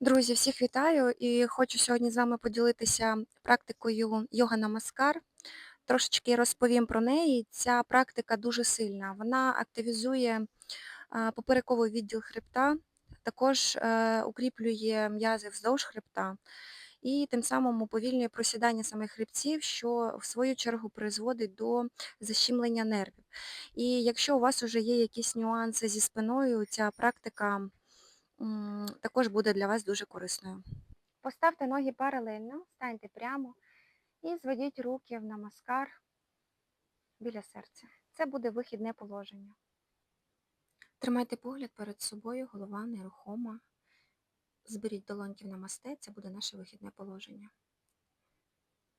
Друзі, всіх вітаю і хочу сьогодні з вами поділитися практикою йога намаскар. Трошечки розповім про неї. Ця практика дуже сильна. Вона активізує поперековий відділ хребта, також е, укріплює м'язи вздовж хребта і тим самим уповільнює просідання самих хребців, що в свою чергу призводить до защемлення нервів. І якщо у вас вже є якісь нюанси зі спиною, ця практика також буде для вас дуже корисною. Поставте ноги паралельно, станьте прямо і зведіть руки в намаскар біля серця. Це буде вихідне положення. Тримайте погляд перед собою, голова нерухома. Зберіть долоньки в намасте, це буде наше вихідне положення.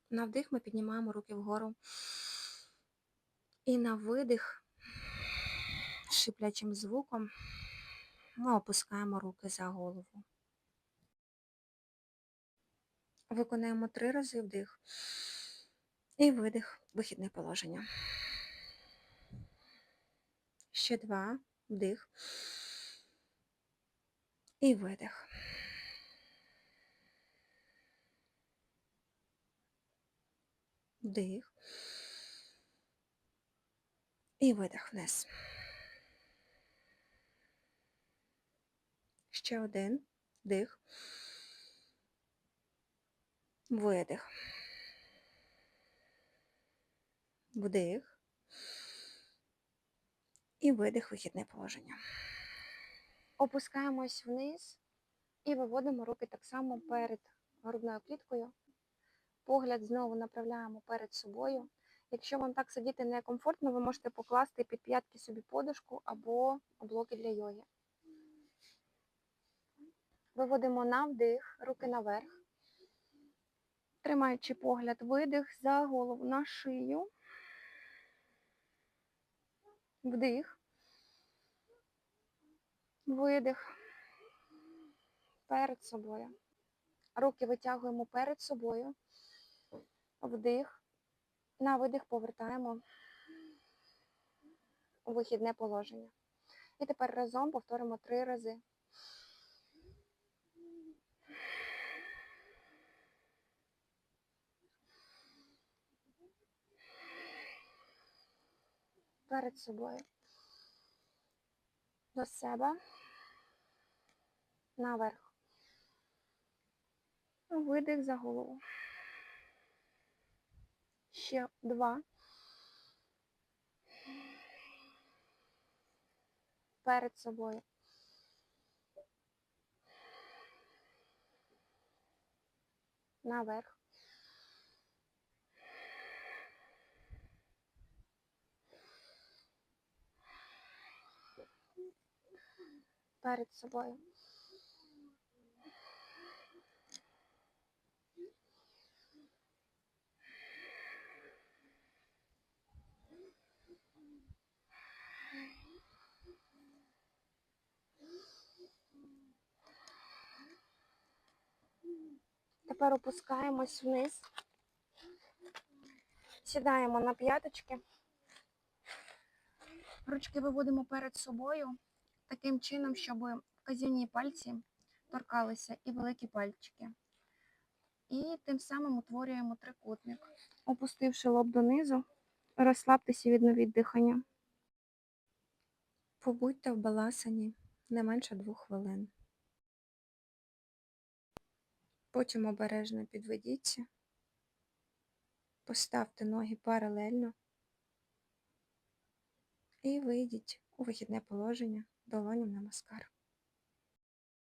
На вдих ми піднімаємо руки вгору. І на видих шиплячим звуком ми опускаємо руки за голову. Виконаємо три рази вдих. І видих, вихідне положення. Ще два, вдих. І видих. Вдих. І видих вниз. Ще один. Вдих. Видих. Вдих. І видих, вихідне положення. Опускаємось вниз і виводимо руки так само перед грудною кліткою. Погляд знову направляємо перед собою. Якщо вам так сидіти некомфортно, ви можете покласти під п'ятки собі подушку або блоки для йоги. Виводимо на вдих, руки наверх. Тримаючи погляд, видих за голову на шию. Вдих. Видих. Перед собою. Руки витягуємо перед собою. Вдих. На видих повертаємо у вихідне положення. І тепер разом повторимо три рази. Перед собою. До себе. Наверх. Видих за голову. Ще два. Перед собою. Наверх. Перед собою. Тепер опускаємось вниз. Сідаємо на п'яточки. Ручки виводимо перед собою таким чином, щоб вказівні пальці торкалися і великі пальчики. І тим самим утворюємо трикутник. Опустивши лоб донизу, розслабтеся від дихання. Побудьте в баласані не менше двох хвилин. Потім обережно підведіться, поставте ноги паралельно і вийдіть у вихідне положення долоням на маскар.